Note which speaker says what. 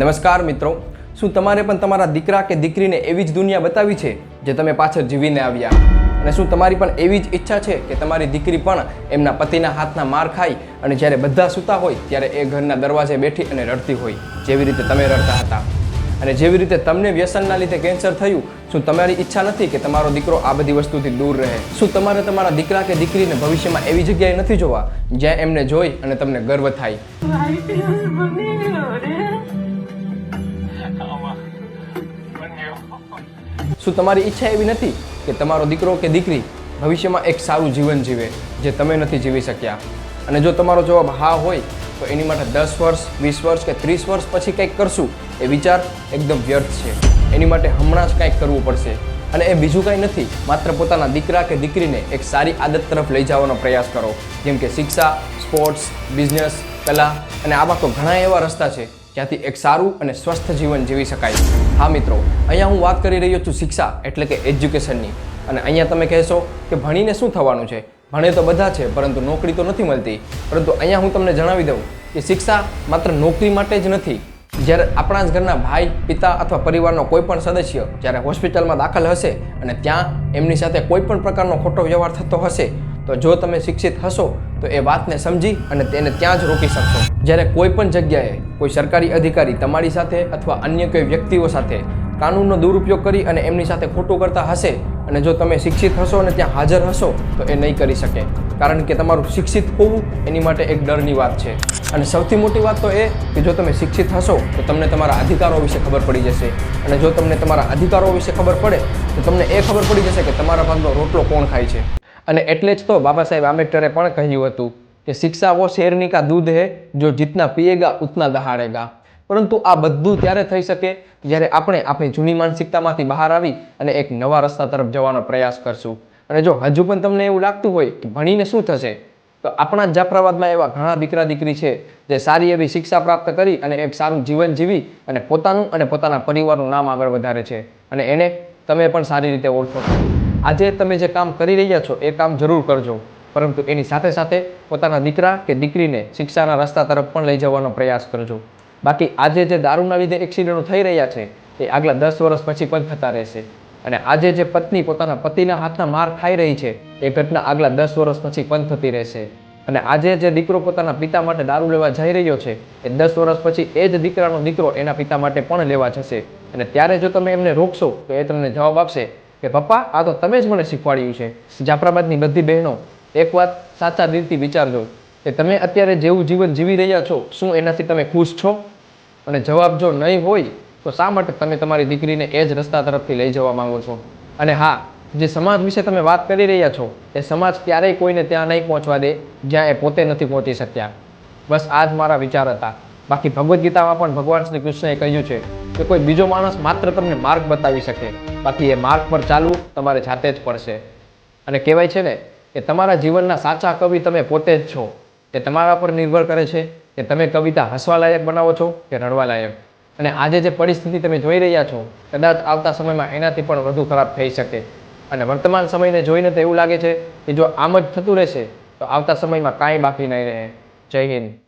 Speaker 1: નમસ્કાર મિત્રો. શું તમારે પણ તમારા દીકરા કે દીકરીને એવી જ દુનિયા બતાવી છે જે તમે પાછળ જીવીને આવ્યા? અને શું તમારી પણ એવી જ ઈચ્છા છે કે તમારી દીકરી પણ એમના પતિના હાથના માર ખાય અને જ્યારે બધા સૂતા હોય ત્યારે એ ઘરના દરવાજે બેઠી અને રડતી હોય? જેવી રીતે તમે રડતા હતા. અને જેવી રીતે તમને વ્યસનના લીધે કેન્સર થયું, શું તમારી ઈચ્છા નથી કે તમારો દીકરો આ બધી વસ્તુથી દૂર રહે? શું તમારે તમારા દીકરા કે દીકરીને ભવિષ્યમાં એવી જગ્યાએ નથી જોવા? જ્યાં એમને જોઈ અને તમને ગર્વ થાય. શું તમારી ઈચ્છા એવી નથી કે તમારો દીકરો કે દીકરી ભવિષ્યમાં એક સારું જીવન જીવે, જે તમે નથી જીવી શક્યા? અને જો તમારો જવાબ હા હોય, તો એની માટે દસ વર્ષ, વીસ વર્ષ કે ત્રીસ વર્ષ પછી કંઈક કરશું એ વિચાર એકદમ વ્યર્થ છે. એની માટે હમણાં જ કંઈક કરવું પડશે. અને એ બીજું કાંઈ નથી, માત્ર પોતાના દીકરા કે દીકરીને એક સારી આદત તરફ લઈ જવાનો પ્રયાસ કરો. જેમ કે શિક્ષા, સ્પોર્ટ્સ, બિઝનેસ, કલા અને આવા તો ઘણા એવા રસ્તા છે જ્યાંથી એક સારું અને સ્વસ્થ જીવન જીવી શકાય હા મિત્રો, અહીંયા હું વાત કરી રહ્યો છું શિક્ષા એટલે કે એજ્યુકેશનની. અને અહીંયા તમે કહેશો કે ભણીને શું થવાનું છે? ભણે તો બધા છે, પરંતુ નોકરી તો નથી મળતી. પરંતુ અહીંયા હું તમને જણાવી દઉં કે શિક્ષા માત્ર નોકરી માટે જ નથી. જ્યારે આપણા જ ઘરના ભાઈ, પિતા અથવા પરિવારનો કોઈ પણ સદસ્ય જ્યારે હોસ્પિટલમાં દાખલ હશે અને ત્યાં એમની સાથે કોઈ પણ પ્રકારનો ખોટો વ્યવહાર થતો હશે, તો જો તમે શિક્ષિત હશો તો એ વાતને સમજી અને તેને ત્યાં જ રોકી શકશો. જ્યારે કોઈ પણ જગ્યાએ કોઈ સરકારી અધિકારી તમારી સાથે અથવા અન્ય કોઈ વ્યક્તિઓ સાથે કાનૂનનો દુરુપયોગ કરી અને એમની સાથે ખોટું કરતા હશે અને જો તમે શિક્ષિત હશો અને ત્યાં હાજર હશો, તો એ નહીં કરી શકે. કારણ કે તમારું શિક્ષિત હોવું એની માટે એક ડરની વાત છે. અને સૌથી મોટી વાત તો એ કે જો તમે શિક્ષિત હશો, તો તમને તમારા અધિકારો વિશે ખબર પડી જશે. અને જો તમને તમારા અધિકારો વિશે ખબર પડે, તો તમને એ ખબર પડી જશે કે તમારા ભાગનો રોટલો કોણ ખાય છે. અને એટલે જ તો બાબા સાહેબ આંબેડકરે પણ કહ્યું હતું કે શિક્ષા વો શેરની કા દૂધ હે, જો જીતના પીએગા, ઉતના દહાડેગા. પરંતુ આ બધું ત્યારે થઈ શકે જ્યારે આપણે આપણી જૂની માનસિકતામાંથી બહાર આવી અને એક નવા રસ્તા તરફ જવાનો પ્રયાસ કરશું. અને જો હજુ પણ તમને એવું લાગતું હોય કે ભણીને શું થશે, તો આપણા જ જાફરાબાદમાં એવા ઘણા દીકરા દીકરી છે જે સારી એવી શિક્ષા પ્રાપ્ત કરી અને એક સારું જીવન જીવી અને પોતાનું અને પોતાના પરિવારનું નામ આગળ વધારે છે. અને એને તમે પણ સારી રીતે ઓળખો છો. આજે તમે જે કામ કરી રહ્યા છો, એ કામ જરૂર કરજો. પરંતુ એની સાથે સાથે પોતાના દીકરા કે દીકરીને શિક્ષાના રસ્તા તરફ પણ લઈ જવાનો પ્રયાસ કરજો. બાકી આજે જે દારૂના લીધે એક્સિડન્ટો થઈ રહ્યા છે, એ આગલા દસ વર્ષ પછી પણ થતા રહેશે. અને આજે જે પત્ની પોતાના પતિના હાથના માર ખાઈ રહી છે, એ ઘટના આગલા દસ વર્ષ પછી પણ થતી રહેશે. અને આજે જે દીકરો પોતાના પિતા માટે દારૂ લેવા જઈ રહ્યો છે, એ દસ વર્ષ પછી એ જ દીકરાનો દીકરો એના પિતા માટે પણ લેવા જશે. અને ત્યારે જો તમે એમને રોકશો, તો એ તમને જવાબ આપશે કે, પપ્પા, આ તો તમે જ મને શીખવાડ્યું છે, જાફરાબાદની બધી બહેનો, એક વાત સાચા દિલથી વિચારજો કે તમે અત્યારે જેવું જીવન જીવી રહ્યા છો, શું એનાથી તમે ખુશ છો? અને જવાબ જો નહીં હોય, તો શા માટે તમે તમારી દીકરીને એ જ રસ્તા તરફથી લઈ જવા માગો છો? અને હા, જે સમાજ વિશે તમે વાત કરી રહ્યા છો, એ સમાજ ક્યારેય કોઈને ત્યાં નહીં પહોંચવા દે, જ્યાં એ પોતે નથી પહોંચી શક્યા. બસ આ જ મારા વિચાર હતા. બાકી ભગવદ્ ગીતામાં પણ ભગવાન શ્રી કૃષ્ણએ કહ્યું છે કે કોઈ બીજો માણસ માત્ર તમને માર્ગ બતાવી શકે. બાકી એ માર્ગ પર ચાલવું તમારે જાતે જ પડશે. અને કહેવાય છે ને કે તમારા જીવનના સાચા કવિ તમે પોતે જ છો. તે તમારા પર નિર્ભર કરે છે કે તમે કવિતા હસવાલાયક બનાવો છો કે રડવાલાયક. અને આજે જે પરિસ્થિતિ તમે જોઈ રહ્યા છો, કદાચ આવતા સમયમાં એનાથી પણ વધુ ખરાબ થઈ શકે. અને વર્તમાન સમયને જોઈને તો એવું લાગે છે કે જો આમ જ થતું રહેશે, તો આવતા સમયમાં કાંઈ બાકી નહીં રહે. જય હિન્દ.